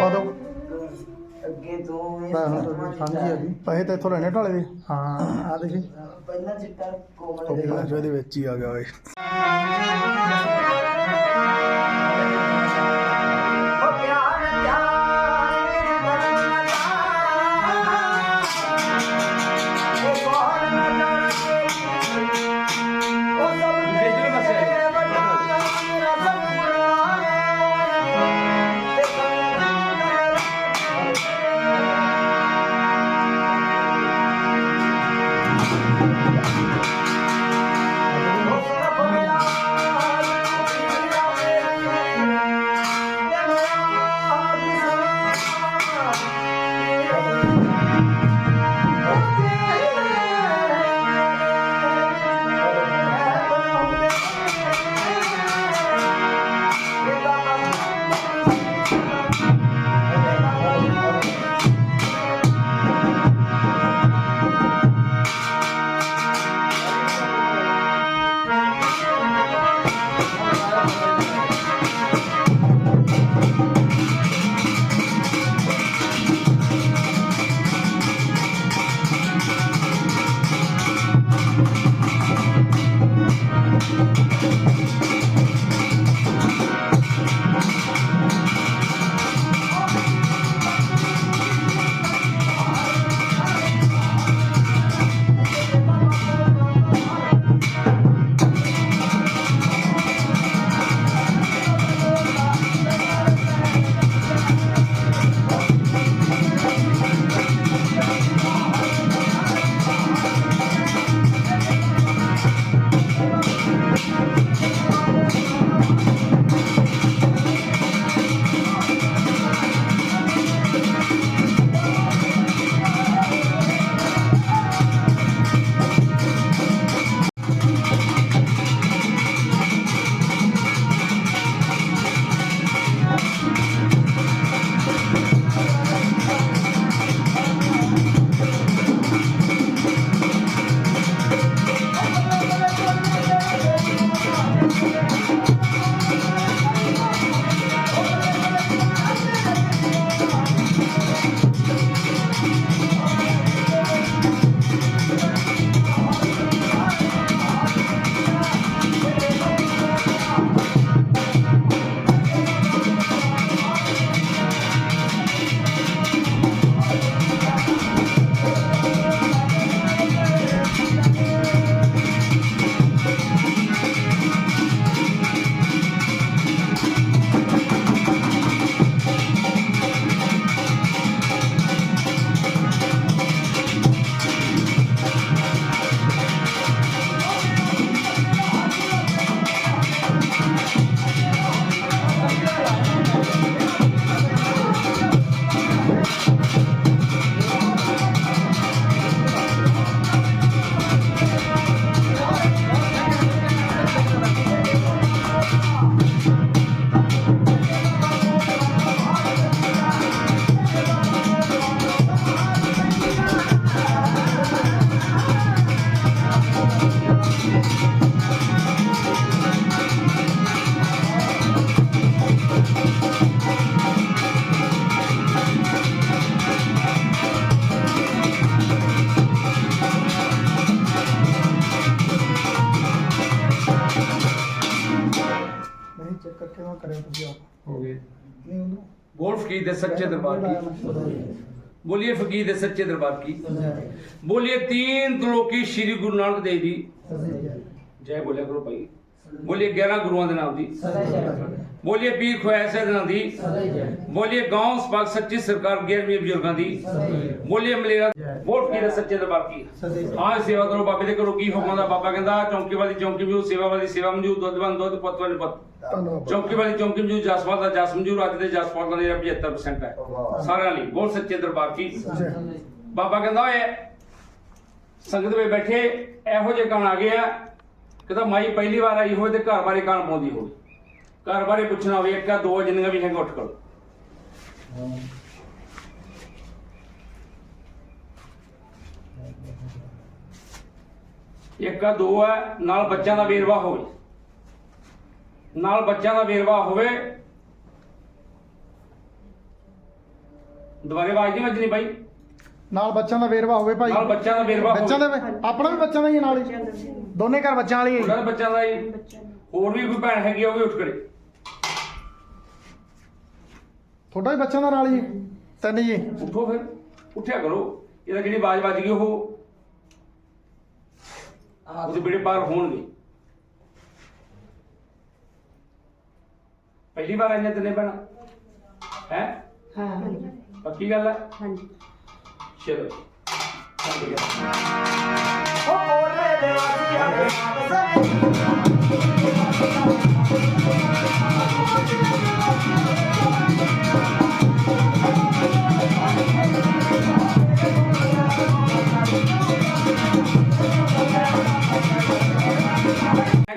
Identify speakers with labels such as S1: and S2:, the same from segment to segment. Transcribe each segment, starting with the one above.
S1: ਪਾ ਦੋ
S2: ਅੱਗੇ ਤੋਂ ਇਹ
S1: ਸਮਝੀ ਆ ਪੈਸੇ ਤਾਂ ਇੱਥੋਂ ਲੈਣੇ ਢਾਲੇ ਦੇ।
S3: ਹਾਂ। ਆ ਦੇਖੀ।
S2: ਪਹਿਲਾਂ ਚਿੱਟਾ ਕੋਮਲ
S1: ਉਹ
S2: ਦੇ।
S1: ਕਿਹੜਾ ਜੋ ਇਹਦੇ ਵਿੱਚ ਹੀ ਆ ਗਿਆ ਓਏ। ਕਿਵੇਂ ਕਰਿਆ ਤੁਸੀਂ ਆਪ?
S4: ਹੋ
S1: ਨਹੀਂ ਉਹਨੂੰ
S4: ਬੋਲ ਫਕੀਰ ਦੇ ਸੱਚੇ ਦਰਬਾਰ ਕੀ? ਬੋਲੀਏ ਫਕੀਰ ਦੇ ਸੱਚੇ ਦਰਬਾਰ ਕੀ? ਬੋਲੀਏ ਤੀਨ ਤਲੋਕੀ ਸ੍ਰੀ ਗੁਰੂ ਨਾਨਕ ਦੇਵ ਜੀ। ਜੈ ਬੋਲਿਆ ਕਰੋ ਭਾਈ। ਬੋਲੀਏ 11 ਗੁਰੂਆਂ ਦੇ ਨਾਮ ਦੀ। ਬੋਲੀਏ ਪੀਰ ਖੁਆਇ ਸਾਹਿਬਾਂ ਦੀ ਬੋਲੀਏ ਗਾਉਂ ਸਪਾਕ ਸੱਚੀ ਸਰਕਾਰ ਗੈਰਵੀ ਬਜ਼ੁਰਗਾਂ ਦੀ। ਬੋਲੀਏ ਮਲੇਰਾ ਵੋਟ ਕੀ ਸੱਚੇ ਦਰਬਾਰ ਕੀ ਹਾਂ ਸੇਵਾ ਕਰੋ ਬਾਬੇ ਦੇ ਕਰੋ ਕੀ ਹੁਕਮ ਦਾ ਬਾਬਾ ਕਹਿੰਦਾ ਚੌਂਕੀ ਵਾਲੀ ਚੌਂਕੀ ਵੀ ਸੇਵਾ ਵਾਲੀ ਸੇਵਾ ਮਨਜੂਰ ਦੁੱਧਵਾਨ ਦੁੱਧ ਪਤ ਵਾਲੀ ਪਤ। ਚੌਂਕੀ ਵਾਲੀ ਚੌਂਕੀ ਮਨਜੂਰ ਜਸਵਾਲ ਦਾ ਜਸ ਮਨਜੂਰ ਅੱਜ ਦੇ ਜਸਵਾਲ ਦਾ ਜਿਹੜਾ 75% ਹੈ। ਸਾਰਿਆਂ ਲਈ ਬਹੁਤ ਸੱਚੇ ਦਰਬਾਰ ਕੀ ਬਾਬਾ ਕਹਿੰਦਾ ਓਏ ਸੰਗਤ ਵਿੱਚ ਬੈਠੇ ਇਹੋ ਜਿਹੇ ਕੰਮ ਆ ਗਏ ਆ? ਕਹਿੰਦਾ ਮਾਈ ਪਹਿਲੀ ਵਾਰ ਆਈ ਹੋਏ ਤੇ ਘਰ ਬਾਰੇ ਕਣ ਪਾਉਂਦੀ ਹੋਵੇ? ਘਰ ਬਾਰੇ ਪੁੱਛਣਾ ਹੋਵੇ ਇੱਕ ਆ ਦੋ ਜਿੰਨੀਆਂ ਵੀ ਹੈਗਾ ਉੱਠ ਕਰੋ ਇੱਕ ਆ ਦੋ ਹੈ ਨਾਲ ਬੱਚਿਆਂ ਦਾ ਵੇਰਵਾ ਹੋਵੇ। ਨਾਲ ਬੱਚਿਆਂ ਦਾ ਵੇਰਵਾ ਹੋਵੇ। ਦੁਬਾਰੇ ਆਵਾਜ਼ ਨਹੀਂ ਵੱਜਣੀ ਬਾਈ।
S3: ਨਾਲ ਬੱਚਿਆਂ ਦਾ ਵੇਰਵਾ ਹੋਵੇ ਭਾਈ।
S4: ਨਾਲ ਬੱਚਿਆਂ ਦਾ ਵੇਰਵਾ
S3: ਬੱਚਿਆਂ ਦਾ
S4: ਹੋਵੇ
S3: ਵੀ- ਆਪਣਾ ਵੀ ਬੱਚਿਆਂ ਦਾ ਹੀ ਹੈ ਨਾਲ ਹੀ। ਦੋਨੇ ਘਰ ਬੱਚਿਆਂ ਵਾਲੀ
S4: ਉਹਨਾਂ
S3: ਹੈ
S4: ਦੇ ਬੱਚਿਆਂ ਦਾ ਹੀ ਹੋਰ ਵੀ ਕੋਈ ਭੈਣ ਹੈਗੀ ਆ ਉਹ ਵੀ ਉੱਠ ਕਰੇ।
S3: ਤੁਹਾਡਾ ਵੀ ਬੱਚਿਆਂ ਦਾ ਨਾਲ ਹੀ ਹੈ। ਤਿੰਨ ਜੀ।
S4: ਉੱਠੋ ਫਿਰ। ਉੱਠਿਆ ਕਰੋ। ਇਹਦਾ ਜਿਹੜੀ ਆਵਾਜ਼ ਵੱਜ ਗਈ ਉਹ ਉਹਦੇ ਬੇੜੇ ਪਾਰ ਹੋਣਗੇ। ਪਹਿਲੀ ਵਾਰ ਆਈਆਂ ਤਿੰਨੇ ਭੈਣਾਂ। ਹੈ?
S5: ਹਾਂ
S4: ਪੱਕੀ ਗੱਲ ਹੈ?
S5: ਹਾਂਜੀ।
S4: ਚਲੋ। ਗਿਆ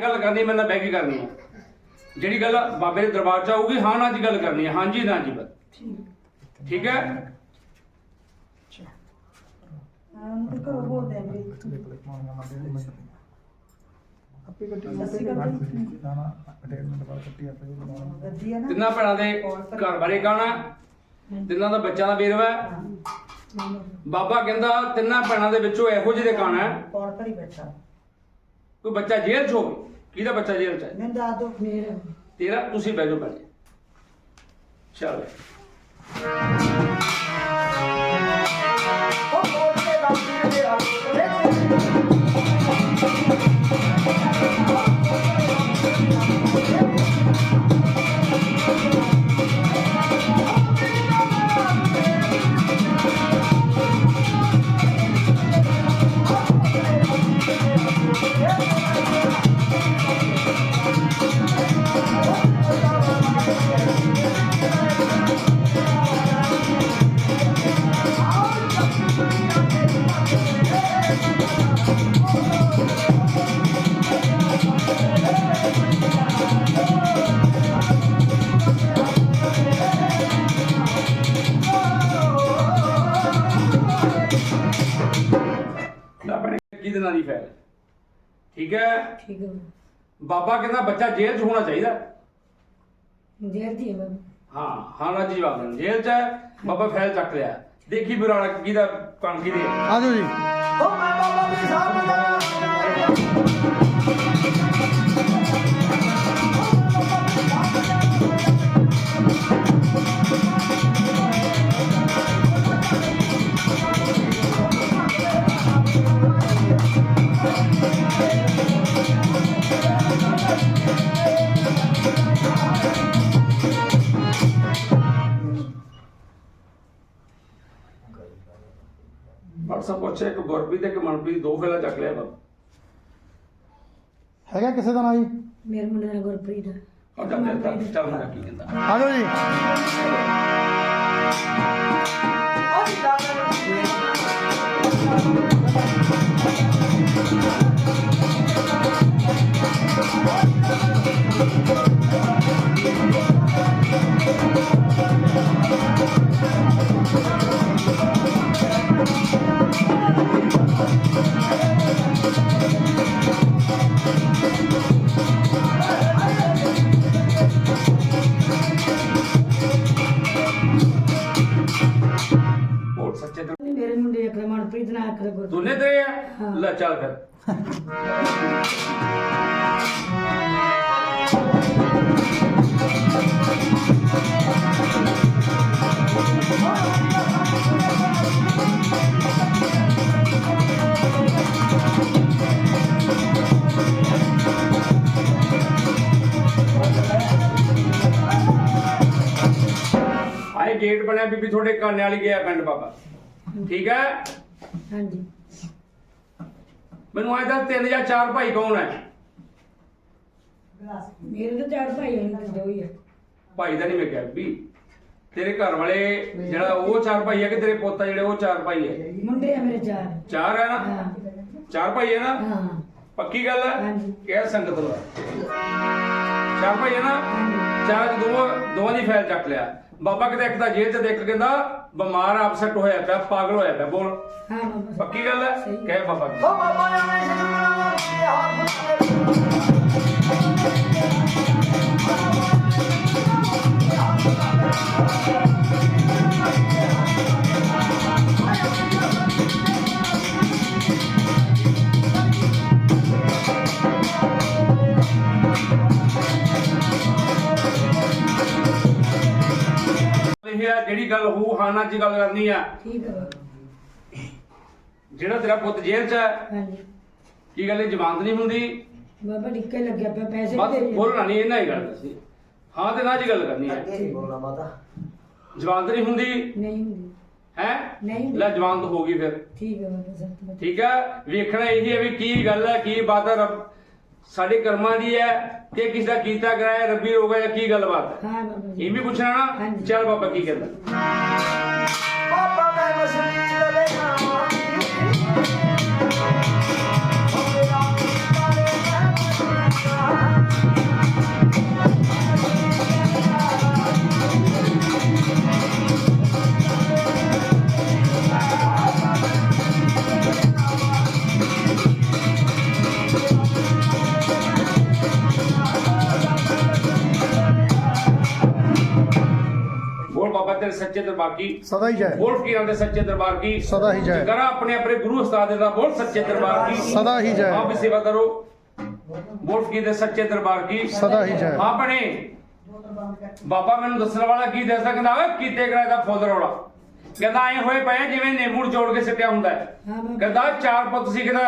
S4: ਗੱਲ ਕਰਨੀ ਮੈਂ ਨਾ ਬਹਿ ਕੇ ਕਰਨੀ ਹੈ ਜਿਹੜੀ ਗੱਲ ਬਾਬੇ ਦੇ ਦਰਬਾਰ ਚ ਆਊਗੀ ਹਾਂ ਨਾ ਜੀ ਗੱਲ ਕਰਨੀ ਹੈ ਹਾਂਜੀ ਨਾ ਜੀ ਬਸ ਠੀਕ ਹੈ?
S5: ਹਾਂ ਤੇ ਬੋਲ ਦੇ ਵੀ
S3: ਆਪੇ ਕੱਟੀ
S5: ਅਸੀਂ ਕੱਟੀ।
S3: ਨਾ ਨਾ ਅਟੈਚਮੈਂਟ ਬਾਅਦ ਕੱਟੀ ਆਪੇ ਬਣਾਉਣਾ।
S5: ਗੱਦੀ ਆ ਨਾ?
S4: ਤਿੰਨਾਂ ਭੈਣਾਂ ਦੇ ਘਰ ਬਾਰੇ ਕਹਣਾ ਤਿੰਨਾਂ ਦਾ ਬੱਚਿਆਂ ਦਾ ਵੇਰਵਾ ਹੈ। ਬਾਬਾ ਕਹਿੰਦਾ ਤਿੰਨਾਂ ਭੈਣਾਂ ਦੇ ਵਿੱਚੋਂ ਇਹੋ ਜਿਹੇ ਦੇ ਕਹਣਾ ਹੈ।
S5: ਕੌਣ ਬੈਠਾ?
S4: ਕੋਈ ਬੱਚਾ ਜੇਲ੍ਹ 'ਚ ਹੋਵੇ? ਕਿਹਦਾ ਬੱਚਾ ਜੇਲ੍ਹ 'ਚ ਹੈ?
S5: ਮੈਂ ਦੱਸ ਦੋ ਮੇਰੇ।
S4: ਤੇਰਾ ਤੁਸੀਂ ਬਹਿ ਜਾਓ ਪਹਿਲੇ ਚਲੋ।
S1: ਉਹ ਕੋਲੇ ਦਾ ਪੀਰ
S4: ਕਿਹਦੇ ਨਾਲ ਦੀ ਫੈਲ। ਠੀਕ ਹੈ?
S5: ਠੀਕ ਹੈ
S4: ਬਾਬਾ ਕਹਿੰਦਾ ਬੱਚਾ ਜੇਲ੍ਹ 'ਚ ਹੋਣਾ ਚਾਹੀਦਾ।
S5: ਦੇਰ ਦੀ ਹੈ
S4: ਹਾਂ ਹਾਂ ਨਾ ਜੀ ਜਵਾਬ ਦੇਣ ਜੇਲ੍ਹ 'ਚ ਹੈ ਬਾਬਾ ਫੈਲ ਚੱਕ ਲਿਆ। ਦੇਖੀ ਬੁਰਾਣਾ ਕਿਹਦਾ ਕਣ ਕਿਹਦੇ ਹੈ।
S3: ਆਜੋ ਜੀ
S1: ਉਹ ਮੈਂ ਬਾਬਾ ਦੀ ਸਾਹਮਣੇ
S4: WhatsApp ਪੁੱਛਿਆ ਕਿ ਗੁਰਪ੍ਰੀਤ ਤੇ ਕਿ ਮਨਪ੍ਰੀਤ ਦੋ ਫੈਲਾ ਚੱਕ ਲਿਆ ਬਾਬਾ।
S3: ਹੈਗਾ ਕਿਸੇ ਦਾ ਨਾ ਜੀ?
S5: ਮੇਰੇ ਮੁੰਡੇ ਦਾ ਗੁਰਪ੍ਰੀਤ। ਹੈ
S4: ਉਹ ਚੱਲ ਚੱਲ ਮੁੰਡਾ ਕੀ ਕਹਿੰਦਾ।
S3: ਆਜੋ ਜੀ।
S1: ਉਹ
S4: ਦੋਨੇ ਤੇਰੇ ਆ। ਲੈ ਚੱਲ ਫਿਰ। ਆਏ ਗੇਟ ਬਣਿਆ ਬੀਬੀ ਤੁਹਾਡੇ ਕਾਨੇ ਵਾਲੀ ਗਿਆ ਪਿੰਡ ਬਾਬਾ। ਠੀਕ ਹੈ?
S5: ਹਾਂਜੀ।
S4: ਮੈਨੂੰ ਅੱਜ ਦੱਸ ਤਿੰਨ ਜਾਂ ਚਾਰ ਭਾਈ ਕੌਣ ਹੈ
S5: ਮੇਰੇ ਤਾਂ ਚਾਰ ਭਾਈ ਹਨ ਤੇ ਦੋ ਹੀ ਹੈ
S4: ਭਾਈ ਦਾ ਨਹੀਂ ਮੈਂ ਕਿਹਾ ਵੀ ਤੇਰੇ ਘਰ ਵਾਲੇ ਜਿਹੜਾ ਉਹ ਚਾਰ ਭਾਈ ਹੈ ਕਿ ਤੇਰੇ ਪੋਤਾ ਜਿਹੜੇ ਉਹ ਚਾਰ ਭਾਈ ਹੈ
S5: ਮੁੰਡੇ ਆ ਮੇਰੇ ਚਾਰ।
S4: ਚਾਰ ਹੈ ਨਾ?
S5: ਹਾਂ।
S4: ਚਾਰ ਭਾਈ ਹੈ ਨਾ?
S5: ਹਾਂ।
S4: ਪੱਕੀ ਗੱਲ ਹੈ
S5: ਹਾਂਜੀ।
S4: ਕਿਹ ਸੰਗਤ ਨੂੰ ਚਾਰ ਭਾਈ ਹੈ ਨਾ? ਚਾਰ ਚ ਦੋ ਦੋਵਾਂ ਦੀ ਫੈਲ ਚੱਕ ਲਿਆ। ਬਾਬਾ ਕਿਤੇ ਇੱਕ ਤਾਂ ਜੇਲ੍ਹ ਚ ਦੇਖ ਕਹਿੰਦਾ ਬਿਮਾਰ ਅਪਸੈਟ ਹੋਇਆ ਪਿਆ ਪਾਗਲ ਹੋਇਆ ਪਿਆ ਬੋਲ।
S5: ਹਾਂ ਬਾਬਾ
S4: ਪੱਕੀ ਗੱਲ ਹੈ। ਕਹਿ ਬਾਬਾ ਜੀ।
S1: ਓ ਬਾਬਾ ਨੇ
S4: ਆ ਜਿਹੜੀ ਗੱਲ ਹੂ ਹਾਨਾ ਚ ਗੱਲ ਕਰਨੀ ਆ।
S5: ਠੀਕ ਹੈ ਬਾਬਾ
S4: ਜਿਹੜਾ ਤੇਰਾ ਪੁੱਤ ਜੇਲ੍ਹ ਚ ਹੈ
S5: ਹਾਂਜੀ।
S4: ਕੀ ਗੱਲ ਇਹ ਜਵਾਨਤ ਨਹੀਂ ਹੁੰਦੀ?
S5: ਬਾਬਾ ਡਿੱਕੇ ਲੱਗਿਆ ਪਿਆ ਪੈਸੇ
S4: ਬਸ
S5: ਦੇ
S4: ਬੋਲਣਾ ਨਹੀਂ ਇਹਨਾਂ ਹੀ ਗੱਲ। ਦੱਸੀ ਹਾਂ ਤੇ ਨਾ ਜੀ ਗੱਲ ਕਰਨੀ ਹੈ
S1: ਅੱਗੇ ਬੋਲਣਾ ਮਾਤਾ।
S4: ਜਵਾਨਤ ਨਹੀਂ ਹੁੰਦੀ?
S5: ਨਹੀਂ ਹੁੰਦੀ।
S4: ਹੈ?
S5: ਨਹੀਂ
S4: ਲੈ ਜਵਾਨਤ ਹੋ ਗਈ ਫਿਰ।
S5: ਠੀਕ ਹੈ ਬਾਬਾ ਸਤਿ
S4: ਠੀਕ ਹੈ ਵੇਖਣਾ ਇਹੀ ਹੈ ਵੀ ਕੀ ਗੱਲ ਹੈ ਕੀ ਬਾਤ ਹੈ ਰੱਬ। ਸਾਡੇ ਕਰਮਾਂ ਦੀ ਹੈ ਕਿ ਕਿਸ ਦਾ ਕੀਤਾ ਕਰਾਇਆ ਰੱਬੀ ਹੋਗਾ ਜਾਂ ਕੀ ਗੱਲਬਾਤ ਹੈ? ਇਹ ਵੀ ਪੁੱਛਣਾ ਨਾ। ਚੱਲ ਬਾਬਾ ਕੀ ਕਹਿੰਦਾ? ਸੱਚੇ ਦਰਬਾਰ ਕੀ?
S3: ਸਦਾ ਹੀ ਜੈ।
S4: ਬੋਲ ਫਕੀਰਾਂ ਦੇ ਸੱਚੇ ਦਰਬਾਰ ਕੀ?
S3: ਸਦਾ ਹੀ ਜੈ।
S4: ਕਰਾ ਆਪਣੇ ਆਪਣੇ ਗੁਰੂ ਉਸਤਾਦ ਦਾ ਬੋਲ ਸੱਚੇ ਦਰਬਾਰ ਕੀ?
S3: ਸਦਾ ਹੀ ਜੈ।
S4: ਆਪ ਸੇਵਾ ਕਰੋ। ਬੋਲ ਫਕੀਰ ਦੇ ਸੱਚੇ ਦਰਬਾਰ ਕੀ?
S3: ਸਦਾ ਹੀ ਜੈ।
S4: ਬਣੇ ਬਾਬਾ ਮੈਨੂੰ ਦੱਸਣ ਵਾਲਾ ਕੀ ਦੱਸਦਾ ਕਹਿੰਦਾ ਓਏ ਕੀਤੇ ਕਰਾਏ ਦਾ ਫੁੱਲ ਰੋਲਾ। ਕਹਿੰਦਾ ਐ ਹੋਏ ਪਏ ਜਿਵੇਂ ਨੇਮੂ ਜੋੜ ਕੇ ਸਿੱਟਿਆ ਹੁੰਦਾ ਕਹਿੰਦਾ ਚਾਰ ਪੁੱਤ ਸੀ ਕਹਿੰਦਾ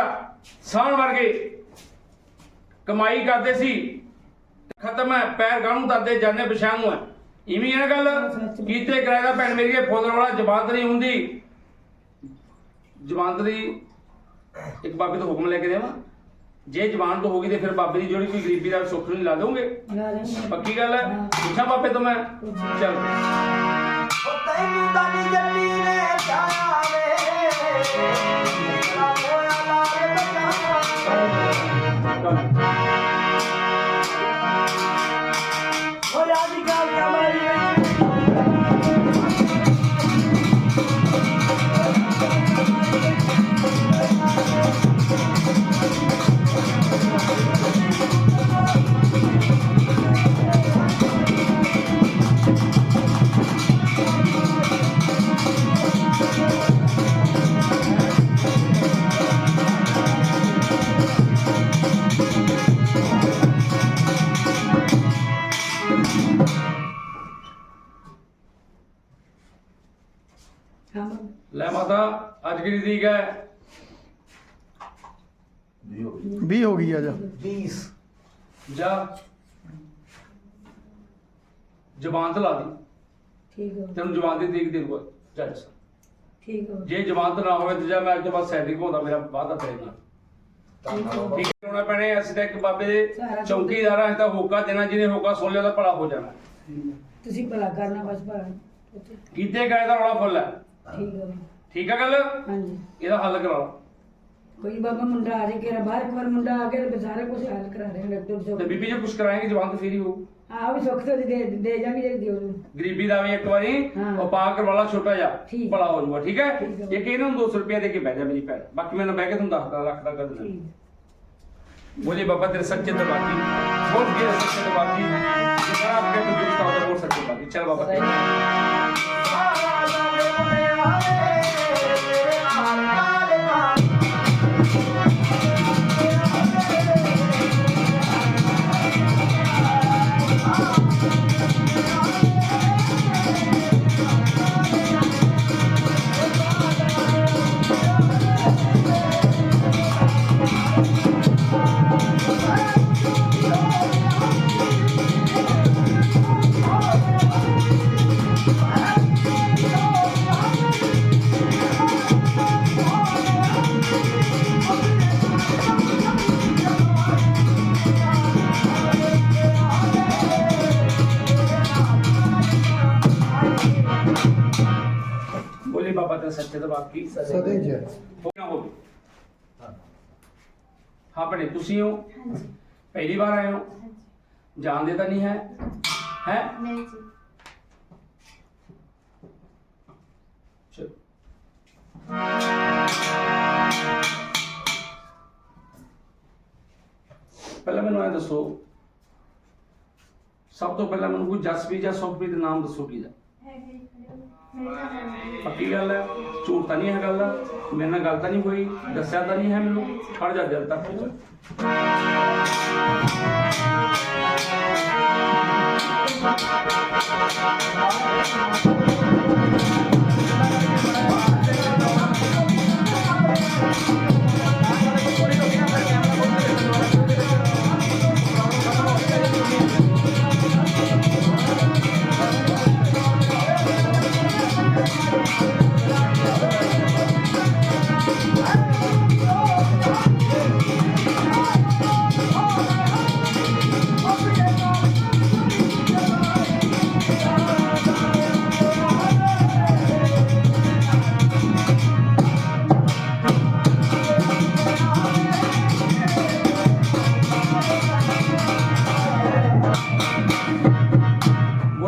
S4: ਸਾਣ ਵਰਗੇ। ਕਮਾਈ ਕਰਦੇ ਸੀ। ਖਤਮ ਹੈ ਪੈਰ ਗਾਣੂ ਦਰਦੇ ਜਾਣੇ ਨੂੰ ਹੈ। ਇਵੇਂ ਇਹ ਗੱਲ? ਕੀਤੇ ਕਰਾਏ ਦਾ ਭੈਣ ਮੇਰੀ ਇਹ ਫੁੱਲ ਜ਼ਬਾਨਤ ਨਹੀਂ ਹੁੰਦੀ। ਦੀ ਇੱਕ ਬਾਬੇ ਤੋਂ ਹੁਕਮ ਲੈ ਕੇ ਦੇਵਾਂ। ਜੇ ਜ਼ਬਾਨ ਤੋਂ ਹੋ ਗਈ ਤੇ ਫਿਰ ਬਾਬੇ ਦੀ ਜਿਹੜੀ ਕੋਈ ਗਰੀਬੀ ਦਾ ਸੁੱਖ ਨਹੀਂ ਲਾ ਦੋਗੇ? ਪੱਕੀ ਗੱਲ ਹੈ। ਪੁੱਛਾਂ ਬਾਬੇ ਤੋਂ ਮੈਂ? ਚੱਲ।
S1: ਤੈਨੂੰ ਜੱਟੀ ਨੇ ਵੇ ਬਚਾਵਾ। ਓ ਰਾਜੀ ਗੱਲ ਕਮਾਈ
S4: ਲੈ ਮਾਤਾ ਅੱਜ ਕਿਹੜੀ ਤਰੀਕ ਹੈ?
S3: 20 ਹੋ ਗਈ। ਅੱਜ
S1: 20
S4: ਜਾ। ਜ਼ਬਾਨ ਤੇ ਲਾ ਦੀ।
S5: ਠੀਕ ਹੈ।
S4: ਤੈਨੂੰ ਜ਼ਬਾਨ ਦੀ ਤਰੀਕ ਦੇ ਦੂਗਾ ਜੱਜ
S5: ਠੀਕ ਹੈ।
S4: ਜੇ ਜ਼ਬਾਨ ਨਾ ਹੋਵੇ ਤੇ ਜਾ ਮੈਂ ਅੱਜ ਤੋਂ ਬਾਅਦ ਸੈਟਿੰਗ ਪਾਉਂਦਾ ਮੇਰਾ ਵਾਅਦਾ ਤੇਰੇ ਨਾਲ। ਠੀਕ ਹੈ। ਹੋਣਾ ਪੈਣੇ ਅਸੀਂ ਤਾਂ ਇੱਕ ਬਾਬੇ ਦੇ ਚੌਕੀਦਾਰ ਅਸੀਂ ਤਾਂ ਹੋਕਾ ਦੇਣਾ ਜਿਹਨੇ ਹੋਕਾ ਸੁਣ ਲਿਆ ਤਾਂ ਭਲਾ ਹੋ ਜਾਣਾ।
S5: ਤੁਸੀਂ ਭਲਾ ਕਰਨਾ ਬਸ ਭਲਾ।
S4: ਕੀਤੇ ਗਏ ਦਾ ਰੌਲਾ ਫੁੱਲ ਹੈ।
S5: ਠੀਕ ਹੈ ਬਾਬਾ।
S4: ਠੀਕ ਹੈ ਗੱਲ
S5: ਹਾਂਜੀ
S4: ਇਹਦਾ ਹੱਲ ਕਰਾ ਲਾ
S5: ਕੋਈ ਬਾਬਾ ਮੁੰਡਾ ਆ ਜੇ ਕਿਰਾ ਬਾਹਰ ਇੱਕ ਵਾਰ ਮੁੰਡਾ ਆ ਕੇ ਤੇ ਸਾਰਾ ਕੁਝ ਹੱਲ ਕਰਾ ਰਹੇ ਡਾਕਟਰ
S4: ਤੇ
S5: ਤੋਂ
S4: ਬੀਬੀ ਜੇ ਕੁਝ ਕਰਾਏਗੀ ਜ਼ਬਾਨ ਤੇ ਫੇਰ ਹੀ ਹੋਊ
S5: ਆ ਵੀ ਸੁੱਖ ਤੋਂ ਦੇ ਦੇ ਜਾਵਾਂਗੇ ਜਿਹੜੀ ਦਿਓ ਨੂੰ
S4: ਗਰੀਬੀ ਦਾ ਵੀ ਇੱਕ ਵਾਰੀ
S5: ਹਾਂ।
S4: ਉਹ ਪਾ ਕਰਵਾਲਾ ਛੋਟਾ ਜਿਹਾ
S5: ਠੀਕ।
S4: ਭਲਾ ਹੋ ਜਾਊਗਾ ਠੀਕ ਹੈ
S5: ਠੀਕ ਹੈ।
S4: ਇੱਕ ਇਹਨਾਂ ਨੂੰ 200 ਰੁਪਏ ਦੇ ਕੇ ਬਹਿ ਜਾ ਮੇਰੀ ਭੈਣ ਬਾਕੀ ਮੈਨੂੰ ਬਹਿ ਕੇ ਤੁਹਾਨੂੰ ਦੱਸਦਾ ਰੱਖਦਾ ਕਰ ਦੇਣਾ
S5: ਠੀਕ
S4: बोलिए बाबा तेरे सच्चे दरबार की बोल दिए सच्चे दरबार की जितना आपके को दोस्त होता बोल सच्चे दरबार की चल बाबा तेरे ਬਾਕੀ
S3: ਸਦੇ ਸਦੇ ਜੈ
S4: ਹੋਣਾ ਹੋਵੇ ਹਾਂ ਭੈਣੇ ਤੁਸੀਂ ਹੋ? ਹਾਂਜੀ। ਪਹਿਲੀ ਵਾਰ ਆਏ ਹੋ? ਜਾਣਦੇ ਤਾਂ ਨਹੀਂ ਹੈ? ਹੈ?
S6: ਨਹੀਂ ਜੀ।
S4: ਪਹਿਲਾਂ ਮੈਨੂੰ ਇਹ ਦੱਸੋ ਸਭ ਤੋਂ ਪਹਿਲਾਂ ਮੈਨੂੰ ਕੋਈ ਜਸਪੀ ਜਾਂ ਸੋਪੀ ਦਾ ਨਾਮ ਦੱਸੋ ਕੀ ਦਾ? ਪੱਕੀ ਗੱਲ ਹੈ, ਝੂਠ ਤਾਂ ਨਹੀਂ ਹੈ ਗੱਲ ਮੇਰੇ ਨਾਲ ਗੱਲ ਤਾਂ ਨਹੀਂ ਹੋਈ, ਦੱਸਿਆ ਤਾਂ ਨਹੀਂ ਹੈ ਮੈਨੂੰ। ਖੜ ਜਾ ਦਿਲ ਤੱਕ।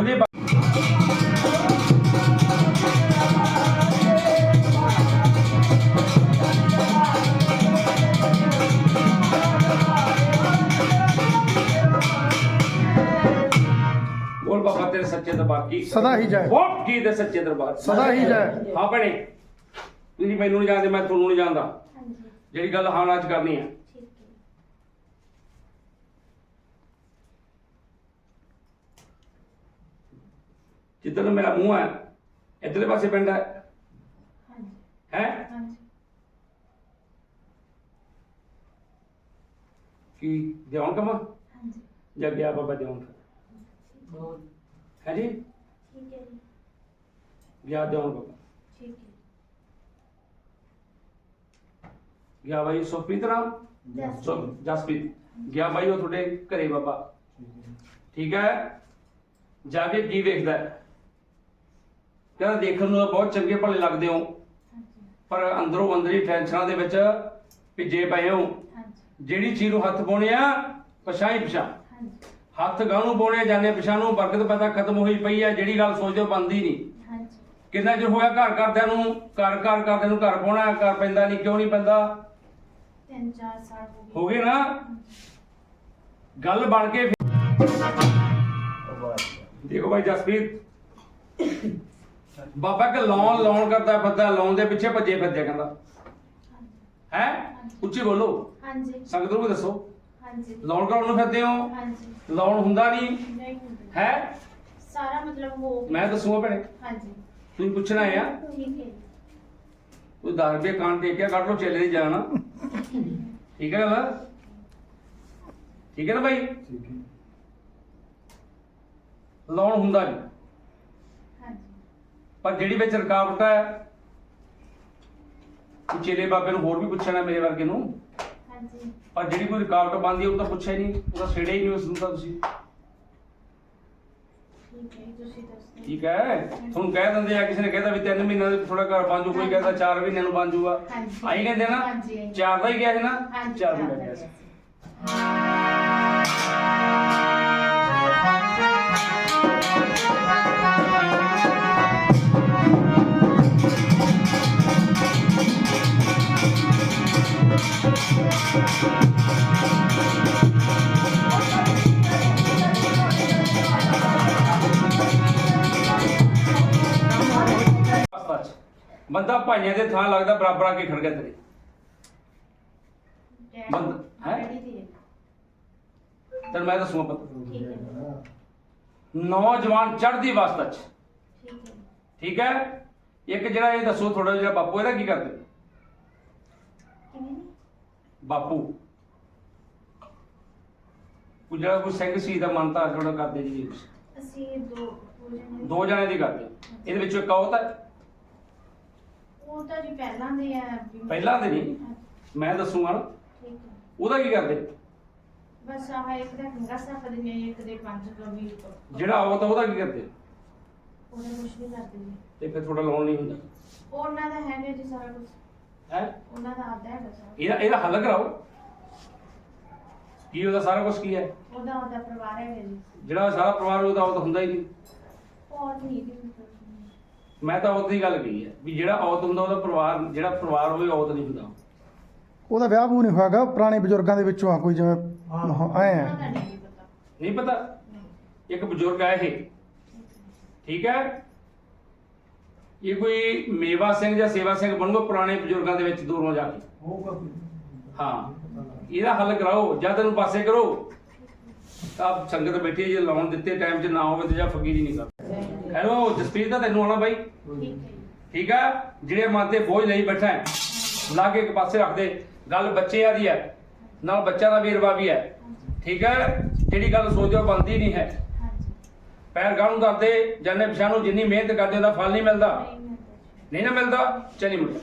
S4: ਬੋਲੇ ਬੋਲ ਬਾਬਾ ਤੇਰੇ ਸੱਚੇ ਦਰਬਾਰ ਕੀ
S3: ਸਦਾ ਹੀ ਜੈ
S4: ਵੋਟ ਕੀ ਦੇ ਸੱਚੇ ਦਰਬਾਰ।
S3: ਸਦਾ ਹੀ ਜੈ
S4: ਹਾਂ ਭੈਣੇ ਤੁਸੀਂ ਮੈਨੂੰ ਨਹੀਂ ਜਾਣਦੇ ਮੈਂ ਤੁਹਾਨੂੰ ਨਹੀਂ ਜਾਣਦਾ। ਜਿਹੜੀ ਗੱਲ ਹਾਂ ਅੱਜ ਕਰਨੀ ਹੈ। ਜਿੱਧਰ ਨੂੰ ਮੇਰਾ ਮੂੰਹ ਹੈ ਇੱਧਰਲੇ ਪਾਸੇ ਪਿੰਡ ਹੈ। ਹੈ? ਕੀ ਦਿਉਣ ਕਮਾ? ਜਾਂ ਗਿਆ ਬਾਬਾ ਦਿਉਣ? ਹੈ ਜੀ? ਗਿਆ ਦਿਉਣ ਬਾਬਾ। ਗਿਆ ਬਾਈ ਸੁਖਪ੍ਰੀਤ ਰਾਮ? ਸੋ ਜਸਪ੍ਰੀਤ। ਗਿਆ ਬਾਈ ਉਹ ਤੁਹਾਡੇ ਘਰੇ ਬਾਬਾ। ਠੀਕ ਹੈ? ਜਾ ਕੇ ਕੀ ਵੇਖਦਾ ਹੈ? ਕਹਿੰਦਾ ਦੇਖਣ ਨੂੰ ਤਾਂ ਬਹੁਤ ਚੰਗੇ ਭਲੇ ਲੱਗਦੇ ਹੋ। ਪਰ ਅੰਦਰੋਂ ਅੰਦਰੀ ਟੈਨਸ਼ਨਾਂ ਦੇ ਵਿੱਚ ਭਿੱਜੇ ਪਏ ਹੋ। ਜਿਹੜੀ ਚੀਜ਼ ਨੂੰ ਹੱਥ ਪਾਉਣੇ ਆ ਪਛਾਈ ਪਛਾ ਹੱਥ ਗਾਣੂ ਪਾਉਣੇ ਜਾਣੇ ਪਛਾ ਨੂੰ ਬਰਕਤ ਪਤਾ ਖਤਮ ਹੋਈ ਪਈ ਹੈ ਜਿਹੜੀ ਗੱਲ ਸੋਚਦੇ ਹੋ ਬੰਦੀ ਨਹੀਂ। ਕਿੰਨਾ ਚਿਰ ਹੋਇਆ ਘਰ ਕਰਦਿਆਂ ਨੂੰ ਘਰ ਘਰ ਕਰਦਿਆਂ ਨੂੰ ਘਰ ਪਾਉਣਾ ਘਰ ਪੈਂਦਾ ਨਹੀਂ ਕਿਉਂ ਨਹੀਂ ਪੈਂਦਾ?
S6: ਤਿੰਨ ਚਾਰ ਸਾਲ ਹੋ ਗਏ।
S4: ਨਾ? ਗੱਲ ਬਣ ਕੇ ਦੇਖੋ ਭਾਈ ਜਸਪ੍ਰੀਤ। ਬਾਬਾ ਕਿ ਲੋਨ ਲੋਨ ਕਰਦਾ ਬੰਦਾ ਲੋਨ ਦੇ ਪਿੱਛੇ ਭੱਜੇ ਫਿਰਦੇ ਕਹਿੰਦਾ। ਹੈ? ਉੱਚੀ ਬੋਲੋ।
S6: ਹਾਂਜੀ।
S4: ਸੰਗਤ ਨੂੰ ਵੀ ਦੱਸੋ।
S6: ਹਾਂਜੀ।
S4: ਲੋਨ ਕਰਾਉਣ ਨੂੰ ਫਿਰਦੇ ਹੋ?
S6: ਹਾਂਜੀ।
S4: ਲੋਨ ਹੁੰਦਾ ਨਹੀਂ?
S6: ਨਹੀਂ ਹੁੰਦਾ।
S4: ਹੈ?
S6: ਸਾਰਾ ਮਤਲਬ ਹੋ।
S4: ਮੈਂ ਦੱਸੂਗਾ ਭੈਣੇ।
S6: ਹਾਂਜੀ।
S4: ਤੁਸੀਂ ਪੁੱਛਣਾ ਆ।
S6: ਠੀਕ ਹੈ
S4: ਕੋਈ 10 ਰੁਪਏ ਕਾਂਡ ਦੇ ਕੇ ਕੱਢ ਲੋ ਚੇਲੇ ਦੀ ਜਾਨ। ਠੀਕ ਹੈ ਗੱਲ ਠੀਕ ਹੈ ਨਾ ਭਾਈ ਲੋਨ ਹੁੰਦਾ ਨਹੀਂ। ਪਰ ਜਿਹੜੀ ਵਿੱਚ ਰੁਕਾਵਟ ਹੈ ਚੇਲੇ ਬਾਬੇ ਨੂੰ ਹੋਰ ਵੀ ਪੁੱਛਣਾ ਮੇਰੇ ਵਰਗੇ ਨੂੰ।
S6: ਹਾਂਜੀ।
S4: ਪਰ ਜਿਹੜੀ ਕੋਈ ਰੁਕਾਵਟ ਬਣਦੀ ਹੈ ਉਹ ਤਾਂ ਪੁੱਛਿਆ ਹੀ ਨਹੀਂ ਉਹਦਾ ਛੇੜਿਆ ਹੀ ਨਹੀਂ ਉਸ ਨੂੰ ਤਾਂ ਤੁਸੀਂ।
S6: ਠੀਕ ਹੈ
S4: ਤੁਹਾਨੂੰ ਕਹਿ ਦਿੰਦੇ ਆ ਕਿਸੇ ਨੇ ਕਹਿੰਦਾ ਵੀ 3 ਮਹੀਨਿਆਂ ਦੇ ਥੋੜਾ ਘਰ ਬਣ ਜੂ ਕੋਈ ਕਹਿੰਦਾ 4 ਮਹੀਨਿਆਂ ਨੂੰ ਬਣ ਜੂਗਾ। ਆਈ ਕਹਿੰਦੇ ਨਾ। ਚਾਰ ਦਾ ਹੀ ਗਿਆ ਸੀ ਨਾ?
S6: ਹਾਂਜੀ
S4: ਚਾਰ
S6: ਚਾਰ
S4: ਦਾ
S6: ਦਾ
S4: ਗਿਆ ਸੀ। ਬੰਦਾ ਭਾਈਆਂ ਦੇ ਥਾਂ ਲੱਗਦਾ ਬਰਾਬਰ ਆ ਕੇ ਖੜ ਗਿਆ ਤੇਰੇ। ਬੰਦ- ਹੈਂ? ਤੈਨੂੰ ਮੈਂ ਦੱਸੂਗਾ ਪਤਾ।
S6: ਠੀਕ ਹੈ।
S4: ਨੌਜਵਾਨ ਚੜ੍ਹਦੀ ਅਵਸਥਾ 'ਚ।
S6: ਠੀਕ ਹੈ।
S4: ਠੀਕ ਹੈ? ਇੱਕ ਜਿਹੜਾ ਇਹ ਦੱਸੋ ਥੋੜਾ ਜਿਹਾ ਬਾਪੂ ਇਹਦਾ ਕੀ ਕਰਦੇ?
S6: ਕਿਵੇਂ?
S4: ਬਾਪੂ। ਕੋਈ ਜਿਹੜਾ ਕੋਈ ਸਿੰਘ ਸੀ ਦਾ ਮੰਨਤਾ ਥੋੜਾ ਕਰਦੇ ਜੀ
S6: ਅਸੀਂ ਦੋ ਦੋ ਜਣੇ।
S4: ਦੋ ਜਣੇ ਦੀ ਕਰਦੇ। ਇਹਦੇ ਵਿੱਚੋਂ ਇੱਕ ਔਰਤ ਹੈ।
S6: ਉਹ ਤਾਂ ਜੀ ਪਹਿਲਾਂ ਦੇ ਆ ਵੀ-
S4: ਪਹਿਲਾਂ ਦੇ ਨਹੀਂ। ਮੈਂ ਦੱਸੂਗਾ ਨਾ
S6: ਠੀਕ ਹੈ
S4: ਉਹਦਾ ਕੀ ਕਰਦੇ?
S6: ਬਸ ਆਹ ਇੱਕ ਦਾ ਕੰਗਾ ਸਾਹਿਬ ਦੇ ਨੇ ਇੱਕ ਦੇ ਪੰਜ ਕਵੀ
S4: ਜਿਹੜਾ ਔਰਤ ਆ ਉਹਦਾ ਕੀ ਕਰਦੇ?
S6: ਉਹਦਾ ਕੁਝ ਨਹੀਂ ਕਰਦੇ ਜੀ।
S4: ਤੇ ਫਿਰ ਥੋੜਾ ਲੋਨ ਨਹੀਂ ਹੁੰਦਾ?
S6: ਉਹਨਾਂ ਦਾ ਹੈਗਾ ਜੀ ਸਾਰਾ ਕੁਝ
S4: ਹੈ?
S6: ਉਹਨਾਂ ਦਾ ਆਦਾ ਹੈਗਾ ਸਾਰਾ
S4: ਇਹਦਾ ਇਹਦਾ ਹੱਲ ਕਰਾਓ। ਕੀ ਉਹਦਾ ਸਾਰਾ ਕੁਝ ਕੀ ਹੈ?
S6: ਉਹਦਾ ਉਹਦਾ ਪਰਿਵਾਰ ਹੈਗਾ ਜੀ।
S4: ਜਿਹੜਾ ਸਾਰਾ ਪਰਿਵਾਰ ਉਹਦਾ ਹੁੰਦਾ ਹੀ ਨਹੀਂ।
S6: ਹੋਰ ਨਹੀਂ ਦੀ
S4: ਮੈਂ ਤਾਂ ਔਰਤ ਦੀ ਗੱਲ ਕਹੀ ਹੈ ਵੀ ਜਿਹੜਾ ਔਰਤ ਹੁੰਦਾ ਉਹਦਾ ਪਰਿਵਾਰ ਜਿਹੜਾ ਪਰਿਵਾਰ ਹੋਵੇ ਔਰਤ ਨਹੀਂ ਹੁੰਦਾ।
S3: ਉਹਦਾ ਵਿਆਹ ਵੀ ਨਹੀਂ ਹੋਇਆਗਾ ਪੁਰਾਣੇ ਬਜ਼ੁਰਗਾਂ ਦੇ ਵਿੱਚੋਂ ਆ ਕੋਈ ਜਿਵੇਂ
S6: ਉਹਨਾਂ ਦਾ ਨਹੀਂ ਪਤਾ।
S4: ਇੱਕ ਬਜ਼ੁਰਗ ਹੈ ਇਹ। ਠੀਕ ਹੈ? ਇਹ ਕੋਈ ਮੇਵਾ ਸਿੰਘ ਜਾਂ ਸੇਵਾ ਸਿੰਘ ਬਣੂਗਾ ਪੁਰਾਣੇ ਬਜ਼ੁਰਗਾਂ ਦੇ ਵਿੱਚ ਦੂਰੋਂ ਜਾ ਕੇ। ਹਾਂ। ਇਹਦਾ ਹੱਲ ਕਰਾਓ ਜਾਂ ਤੈਨੂੰ ਪਾਸੇ ਕਰੋ। ਤਾਂ ਸੰਗਤ ਬੈਠੀ ਜੇ ਲਾਉਣ ਦਿੱਤੇ ਟਾਈਮ 'ਚ ਨਾ ਹੋਵੇ ਤੇ ਜਾਂ ਫਕੀਰੀ ਨਹੀਂ ਕਰ ਹੈਲੋ ਜਸਪੀਰ ਦਾ ਤੈਨੂੰ ਆਉਣਾ ਬਾਈ?
S6: ਠੀਕ ਹੈ
S4: ਆ? ਜਿਹੜੇ ਮਨ ਤੇ ਬੋਝ ਲਈ ਬੈਠਾ ਹੈ ਲਾ ਕੇ ਇੱਕ ਪਾਸੇ ਰੱਖ ਦੇ। ਗੱਲ ਬੱਚਿਆਂ ਦੀ ਹੈ ਨਾਲ ਬੱਚਿਆਂ ਦਾ ਵੇਰਵਾ ਵੀ ਹੈ। ਠੀਕ ਹੈ? ਜਿਹੜੀ ਗੱਲ ਸੋਚੋ ਬਣਦੀ ਨਹੀਂ ਹੈ। ਪੈਰ ਗਾਣੂ ਕਰਦੇ ਜਾਨੇ ਪਿਛਾਂ ਨੂੰ ਜਿੰਨੀ ਮਿਹਨਤ ਕਰਦੇ ਉਹਦਾ ਫਲ ਨਹੀਂ ਮਿਲਦਾ।
S6: ਨਹੀਂ
S4: ਨਾ ਮਿਲਦਾ? ਚਲੀ ਮੁੰਡਾ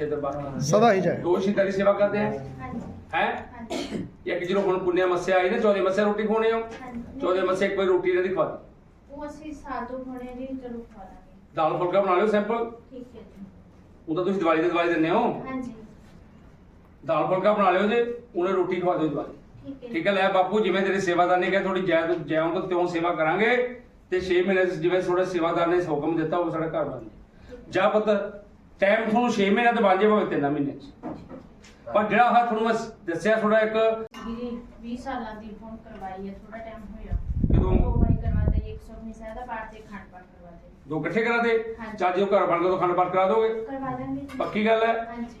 S4: ਸੱਚੇ ਦਰਬਾਰ
S3: ਸਦਾ ਹੀ ਜਾਏ।
S4: ਦੋ ਸ਼ੀਤਾਂ ਦੀ ਸੇਵਾ ਕਰਦੇ ਆ।
S6: ਹਾਂਜੀ।
S4: ਹੈ?
S6: ਹਾਂਜੀ।
S4: ਇੱਕ ਜਦੋਂ ਹੁਣ ਪੁੰਨਿਆ ਮੱਸਿਆ ਆਈ ਨਾ ਚੌਦੇ ਮੱਸਿਆ ਰੋਟੀ ਖਵਾਉਣੇ ਹੋ ਚੌਦੇ ਮੱਸੇ ਖਵਾ ਦਿਓ।
S6: ਉਹ ਅਸੀਂ ਸਾਧੂ ਹੋਣੇ ਜੀ ਚਲੋ ਖਾ ਲਾਂਗੇ।
S4: ਦਾਲ ਫੁਲਕਾ ਬਣਾ ਲਿਓ ਸਿੰਪਲ
S6: ਠੀਕ ਹੈ ਜੀ।
S4: ਉਹ ਤਾਂ ਤੁਸੀਂ ਦਿਵਾਲੀ ਦੇ ਦਿਵਾਲੀ ਦਿੰਦੇ ਹੋ।
S6: ਹਾਂਜੀ।
S4: ਦਾਲ ਫੁਲਕਾ ਬਣਾ ਲਿਓ ਜੇ ਉਹਨੇ ਰੋਟੀ ਖਵਾ ਦਿਓ ਦਿਵਾਲੀ।
S6: ਠੀਕ ਹੈ
S4: ਠੀਕ ਹੈ ਲੈ ਬਾਪੂ ਜਿਵੇਂ ਤੇਰੇ ਸੇਵਾਦਾਰ ਨੇ ਕਿਹਾ ਥੋੜੀ ਜੈ ਜੈਉਂ ਤੋਂ ਤਿਉਂ ਸੇਵਾ ਕਰਾਂਗੇ। ਤੇ 6 ਮਹੀਨੇ ਜਿਵੇਂ ਥੋੜੇ ਸੇਵਾਦਾਰ ਨੇ ਹੁਕਮ ਦਿੱਤਾ ਉਹ ਸਾਡਾ ਘਰ ਬਣ ਜਾ ਪੁੱਤ। ਟਾਈਮ ਤੁਹਾਨੂੰ 6 ਮਹੀਨੇ ਤੋਂ ਬਣ ਜਾਏ ਭਾਵੇਂ 3 ਮਹੀਨੇ 'ਚ। ਪਰ ਜਿਹੜਾ ਤੁਹਾਨੂੰ ਮੈਂ ਦੱਸਿਆ ਥੋੜਾ ਇੱਕ
S6: ਜੀ 20 ਸਾਲਾਂ ਦੀ ਫੋਨ ਕਰਵਾਈ ਹੈ ਥੋੜਾ ਟਾਈਮ ਹੋਇਆ।
S4: ਜਦੋਂ
S6: ਦੋ ਵਾਰੀ ਕਰਵਾਤਾ ਜੀ 119 ਸਾਹਿਬ ਦਾ ਪਾਠ ਤੇ ਖੰਡ ਪਾਠ ਕਰਵਾਤੇ
S4: ਦੋ ਇਕੱਠੇ ਕਰਾ ਦੇ?
S6: ਹਾਂਜੀ।
S4: ਚੱਲ ਜੇ ਉਹ ਘਰ ਬਣ ਗਿਆ ਤਾਂ ਖੰਡ ਪਾਠ ਕਰਾ ਦੋਗੇ?
S6: ਕਰਵਾ ਦਾਂਗੇ ਜੀ।
S4: ਪੱਕੀ ਗੱਲ ਹੈ?
S6: ਹਾਂਜੀ।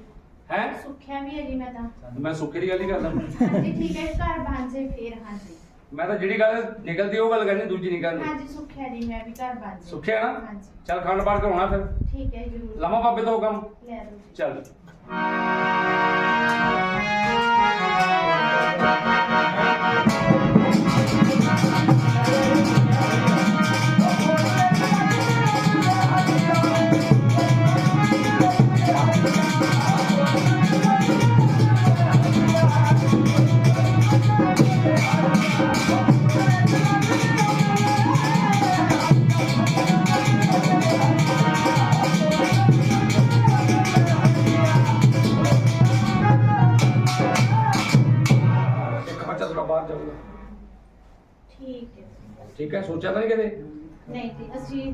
S4: ਹੈ?
S6: ਸੁੱਖਿਆ ਵੀ ਹੈ ਜੀ ਮੈਂ ਤਾਂ।
S4: ਮੈਂ ਸੁੱਖੇ ਦੀ ਗੱਲ ਹੀ ਕਰਦਾ।
S6: ਹਾਂਜੀ ਠੀਕ ਹੈ ਘਰ ਬਣ ਜੇ ਫੇਰ ਹਾਂਜੀ।
S4: ਮੈਂ ਤਾਂ ਜਿਹੜੀ ਗੱਲ ਨਿਕਲਦੀ ਉਹ ਗੱਲ ਕਰਨੀ ਦੂਜੀ ਨਹੀਂ ਕਰਨੀ।
S6: ਹਾਂਜੀ ਸੁੱਖਿਆ ਜੀ ਮੈਂ ਵੀ ਘਰ ਬਣ ਜੇ
S4: ਸੁੱਖਿਆ ਨਾ?
S6: ਹਾਂਜੀ।
S4: ਚੱਲ ਖੰਡ ਪਾਠ ਕਰਾਉਣਾ ਫਿਰ।
S6: ਠੀਕ ਹੈ ਜਰੂਰ।
S4: ਲਾਮਾ ਬਾਬੇ ਤੋਂ ਹੁਕਮ
S6: ਲੈ ਲਓ।
S4: ਚੱਲ। ਕਦੇ?
S6: ਨਹੀਂ ਜੀ ਅਸੀਂ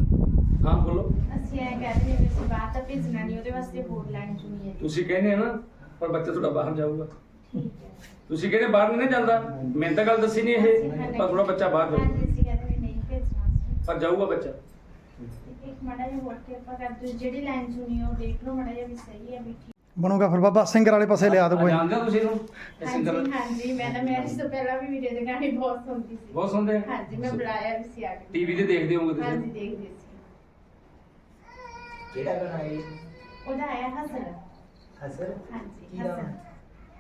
S4: ਹਾਂ ਬੋਲੋ।
S6: ਅਸੀਂ ਇਹ ਕਹਿੰਦੇ ਨੇ ਵੀ ਅਸੀਂ ਬਾਹਰ ਤਾਂ ਭੇਜਣਾ ਨਹੀਂ ਉਹਦੇ ਵਾਸਤੇ ਹੋਰ ਲਾਈਨ ਚੁਣੀ ਹੈ।
S4: ਤੁਸੀਂ ਕਹਿੰਦੇ ਆ ਨਾ ਪਰ ਬੱਚਾ ਤੁਹਾਡਾ ਬਾਹਰ ਜਾਊਗਾ।
S6: ਠੀਕ ਹੈ।
S4: ਤੁਸੀਂ ਕਹਿੰਦੇ ਬਾਹਰ ਨਹੀਂ ਨਾ ਜਾਂਦਾ? ਮੈਂ ਤਾਂ ਗੱਲ ਦੱਸੀ ਨਹੀਂ ਇਹ ਪਰ ਥੋੜਾ ਬੱਚਾ ਬਾਹਰ ਜਾਊਗਾ
S6: ਹਾਂਜੀ ਅਸੀਂ ਕਹਿੰਦੇ ਵੀ ਨਹੀਂ ਭੇਜਣਾ ਸੀ
S4: ਪਰ ਜਾਊਗਾ ਬੱਚਾ।
S6: ਇੱਕ ਮੜਾ ਜਿਹਾ ਹੋਰ ਕਿਰਪਾ ਕਰ ਦਿਓ ਜਿਹੜੀ ਲਾਈਨ ਚੁਣੀ ਹੈ ਉਹ ਦੇਖ ਲਓ ਮੜਾ ਜਿਹਾ ਵੀ ਸਹੀ ਹੈ ਵੀ ਠੀਕ
S3: ਬਣੂਗਾ ਫਿਰ ਬਾਬਾ ਸਿੰਗਰ ਵਾਲੇ ਪਾਸੇ ਲਿਆ ਦੋ ਕੋਈ।
S4: ਜਾਣਦੇ ਹੋ ਤੁਸੀਂ ਇਹਨੂੰ? ਇਹ ਸਿੰਗਰ
S6: ਹਾਂਜੀ ਹਾਂਜੀ ਮੈਂ ਤਾਂ ਮੈਰਿਜ ਤੋਂ ਪਹਿਲਾਂ ਵੀ ਵੀਡੀਓ ਦੇ ਗਾਣੇ ਬਹੁਤ ਸੁਣਦੀ ਸੀ।
S4: ਬਹੁਤ ਸੁਣਦੇ
S6: ਹਾਂਜੀ ਮੈਂ ਬੁਲਾਇਆ ਵੀ ਸੀ ਆ ਕੇ।
S4: ਟੀਵੀ ਤੇ ਦੇਖਦੇ ਹੋਵੋਗੇ
S6: ਹਾਂਜੀ
S4: ਤੁਸੀਂ
S6: ਦੇਖਦੇ ਸੀ।
S1: ਕਿਹੜਾ ਗਾਣਾ ਹੈ
S6: ਉਹਦਾ ਆਇਆ ਹਸਰ।
S1: ਹਸਰ?
S6: ਹਾਂਜੀ?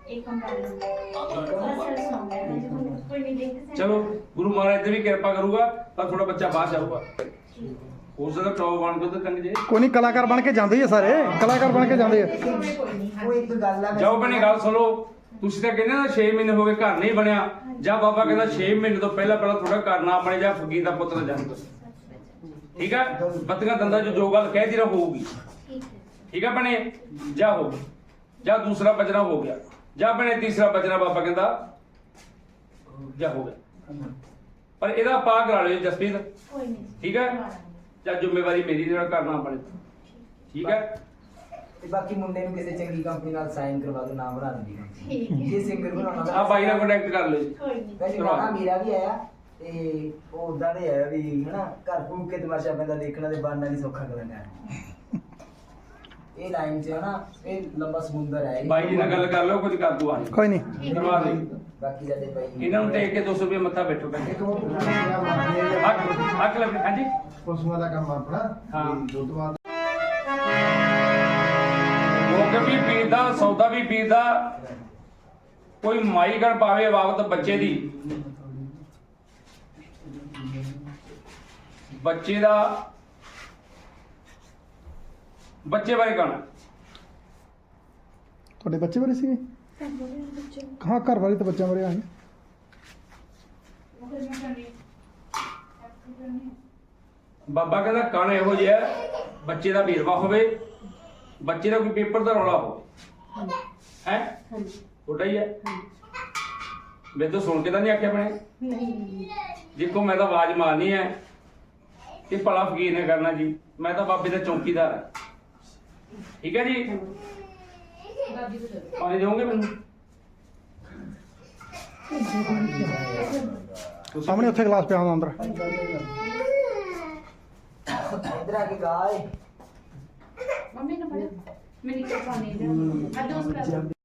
S6: ਇੱਕ ਹਸਰ ਸੌਂਗ ਹੈ। ਹਾਂਜੀ ਕੋਈ ਨਹੀਂ ਦੇਖਦੇ।
S4: ਚਲੋ ਗੁਰੂ ਮਹਾਰਾਜ ਤੇ ਵੀ ਕਿਰਪਾ ਕਰੂਗਾ ਪਰ ਥੋੜਾ ਬੱਚਾ ਬਾਹਰ ਜਾਊਗਾ
S6: ਠੀਕ ਹੈ।
S4: ਹੋ ਸਕਦਾ ਟੌਪ ਬਣ ਕੇ ਤੇ ਕੰਗ ਜੇ।
S3: ਕੋਈ ਨਹੀਂ ਕਲਾਕਾਰ ਬਣ ਕੇ ਜਾਂਦੇ ਹੀ ਆ ਸਾਰੇ। ਕਲਾਕਾਰ ਬਣ ਕੇ ਜਾਂਦੇ ਆ।
S1: ਉਹ ਇੱਕ ਗੱਲ ਆ
S4: ਜਾਓ ਬਣੀ ਗੱਲ ਸੁਣੋ। ਤੁਸੀਂ ਤਾਂ ਕਹਿੰਦੇ ਨਾ 6 ਮਹੀਨੇ ਹੋ ਗਏ ਘਰ ਨਹੀਂ ਬਣਿਆ। ਜਾਂ ਬਾਬਾ ਕਹਿੰਦਾ 6 ਮਹੀਨੇ ਤੋਂ ਪਹਿਲਾਂ ਪਹਿਲਾਂ ਥੋੜਾ ਘਰ ਨਾ ਬਣੇ ਜਾਂ ਫਕੀਰ ਦਾ ਪੁੱਤ ਨਾ ਜਨਮ ਠੀਕ ਹੈ ਬੱਤੀਆਂ ਦੰਦਾਂ ਜੋ ਗੱਲ ਕਹਿਦੀ ਰਹ ਹੋਊਗੀ।
S6: ਠੀਕ ਹੈ
S4: ਠੀਕ ਹੈ ਬਣੇ ਜਾ ਹੋ ਜਾਂ ਦੂਸਰਾ ਬਚਨਾ ਹੋ ਗਿਆ। ਜਾਂ ਬਣੇ ਤੀਸਰਾ ਬਚਨਾ ਬਾਬਾ ਕਹਿੰਦਾ ਜਾ ਹੋ ਗਿਆ। ਪਰ ਇਹਦਾ ਪਾ ਕਰਾ ਲਿਓ ਜਸਪੀਤ
S6: ਕੋਈ ਨਹੀਂ।
S4: ਠੀਕ ਹੈ? ਜਾਂ ਜ਼ਿੰਮੇਵਾਰੀ ਮੇਰੀ ਜਿਹੜਾ ਕਰਨਾ ਬਣੇ ਠੀਕ ਹੈ?
S1: ਤੇ ਬਾਕੀ ਮੁੰਡੇ ਨੂੰ ਕਿਸੇ ਚੰਗੀ ਕੰਪਨੀ ਨਾਲ ਸਾਈਨ ਕਰਵਾ ਦੋ ਨਾਮ ਬਣਾ ਦਿੰਦੀ
S6: ਠੀਕ ਹੈ।
S1: ਜੇ ਸਿੰਗਰ ਬਣਾਉਣਾ
S4: ਆ ਬਾਈ ਨਾਲ ਕੰਟੈਕਟ ਕਰ ਲਿਓ ਜੀ।
S6: ਕੋਈ ਨਹੀਂ
S1: ਵੈਸੇ ਗਾਣਾ ਮੇਰਾ ਵੀ ਆਇਆ ਤੇ ਉਹ ਉਦਾਂ ਦੇ ਆਇਆ ਵੀ ਹਨਾ ਘਰ ਫੂਕ ਕੇ ਤਮਾਸ਼ਾ ਪੈਂਦਾ ਦੇਖਣਾ ਤੇ ਬਣਨਾ ਨਹੀਂ ਸੌਖਾ ਕਲਾਕਾਰ ਇਹ ਲਾਈਨ 'ਚ ਹਨਾ ਇਹ ਲੰਬਾ ਸਮੁੰਦਰ ਹੈ। ਇਹ।
S4: ਬਾਈ ਜੀ ਨਾਲ ਗੱਲ ਕਰ ਲਿਓ ਕੁਝ ਕਰ ਦੂ ਆ
S3: ਕੋਈ ਨਹੀਂ
S4: ਕਰਵਾ ਦੇ
S1: ਬਾਕੀ ਸਾਡੇ ਭਾਈ
S4: ਇਹਨਾਂ ਨੂੰ ਟੇਕ ਕੇ 200 ਰੁਪਏ ਮੱਥਾ ਬੈਠੋ
S3: ਉਹ
S4: ਹੱਕ ਹੱਕ ਲੱਗੇ ਹਾਂਜੀ?
S3: ਪਸ਼ੂਆਂ ਦਾ ਕੰਮ ਆਪਣਾ
S4: ਹਾਂ।
S3: ਦੁੱਧ
S4: ਮੁੱਕ ਵੀ ਪੀਂਦਾ ਸੌਦਾ ਵੀ ਪੀਂਦਾ। ਕੋਈ ਮਾਈ ਕਰ ਪਾਵੇ ਬਾਬਤ ਬੱਚੇ ਦੀ। ਬੱਚੇ ਦਾ ਬੱਚੇ ਬਾਰੇ ਗਾਣਾ
S3: ਤੁਹਾਡੇ ਬੱਚੇ ਬਾਰੇ ਸੀਗੇ? ਹਾਂ ਘਰ ਵਾਲੀ ਤਾਂ ਬੱਚਿਆਂ ਬਾਰੇ ਆਏ।
S4: ਬਾਬਾ ਕਹਿੰਦਾ ਕਣ ਇਹੋ ਜਿਹਾ ਬੱਚੇ ਦਾ ਵੇਰਵਾ ਹੋਵੇ, ਬੱਚੇ ਦਾ ਕੋਈ ਪੇਪਰ ਦਾ ਰੌਲਾ ਹੋਵੇ। ਹੈ? ਛੋਟਾ ਹੀ ਹੈ ਮੈਂ ਤਾਂ ਸੁਣ ਕੇ ਤਾਂ ਨਹੀਂ ਆਖਿਆ ਬਣੇ
S5: ਨਹੀਂ
S4: ਦੇਖੋ, ਮੈਂ ਤਾਂ ਆਵਾਜ਼ ਮਾਰਨੀ ਹੈ ਇਹ ਭਲਾ ਫਕੀਰ ਨੇ ਕਰਨਾ ਜੀ। ਮੈਂ ਤਾਂ ਬਾਬੇ ਦਾ ਚੌਕੀਦਾਰ ਹਾਂ ਠੀਕ ਹੈ ਜੀ? ਪਾਣੀ ਦਿਓਗੇ ਮੈਨੂੰ?
S3: ਸਾਹਮਣੇ ਉੱਥੇ ਗਲਾਸ ਪਿਆ ਹੁੰਦਾ ਅੰਦਰ।
S1: ਇਧਰ ਆ ਕੇ ਗਾਏ
S6: ਮੰਮੀ ਨੂੰ ਮੈਨੂੰ ਕਿਹਾ ਪਾਣੀ ਦੇ ਮੈਂ ਦੋਸਤ